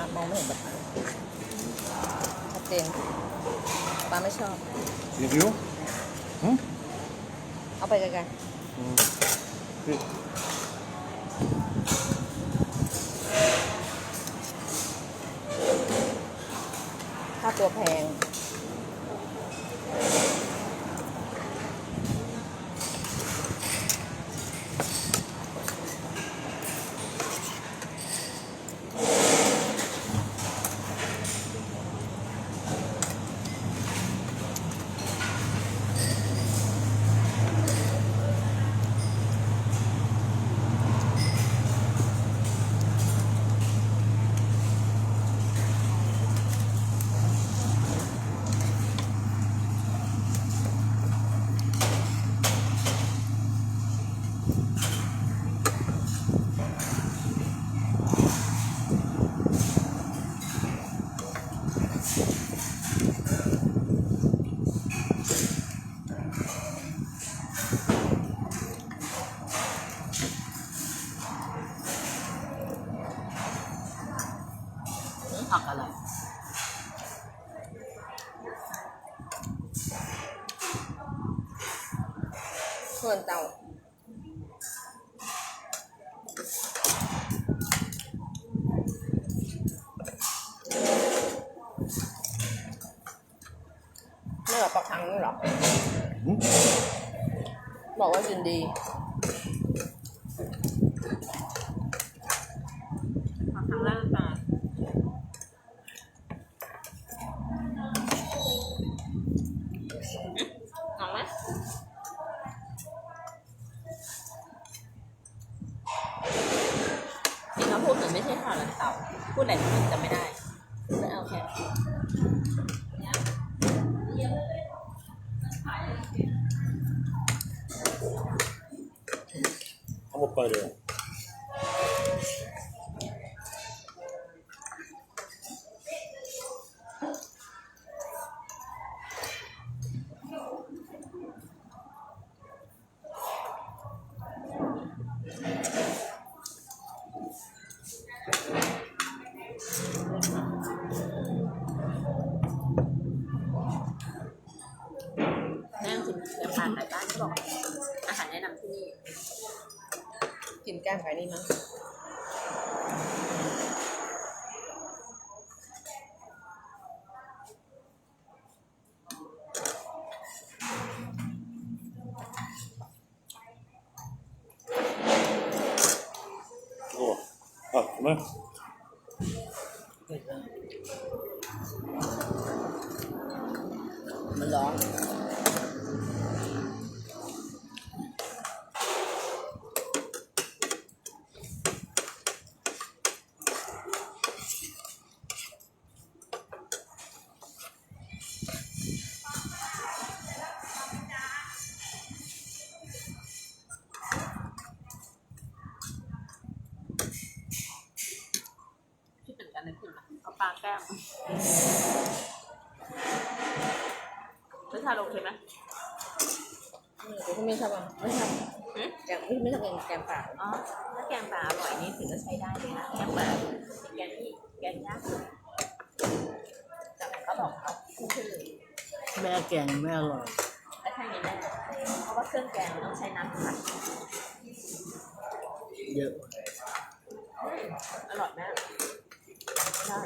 ามองไม่เห็นแบบนั้นชัดเจนป้าไม่ชอบ Sérieux Hein เอาไปไกล Hum. Oui. ๆค่าตัวแพง ผักอะไรส่วนเตาไม่หรอประคังนี่หรอ Hum. บอกว่ายินดี ผักทางล่างตาเอาไหมจริงเขาพูดเหมือนไม่ใช่ ข่าวหลังเต่าพูดอะไรมันจะไม่ได้ไม่เอาแค่ On va pas aller. นั่งกินแกงปลาไก่ บ้านเขาบอกอาหารแนะนำที่นี่ กินแก้มไก่นี่มั้ง Oh. Ah, comment มันร้อน ปลาแก้มรสชาติโอเคไหมอืมแต่ที่ไม่ชอบอะไม่ชอบหืมแกงที่ไม่ชอบกินแกงเปล่าอ๋อถ้าแกงปลาอร่อยนี่ถือว่าใช้ได้เลยนะแกงปลาเป็นแกงที่แกงยากสุดแต่เขาบอกเขาขึ้นชื่อแม่แกงไม่อร่อยและใช่ไงแม่เพราะว่าเครื่องแกงมันต้องใช้น้ำผัดเยอะอร่อยมากได้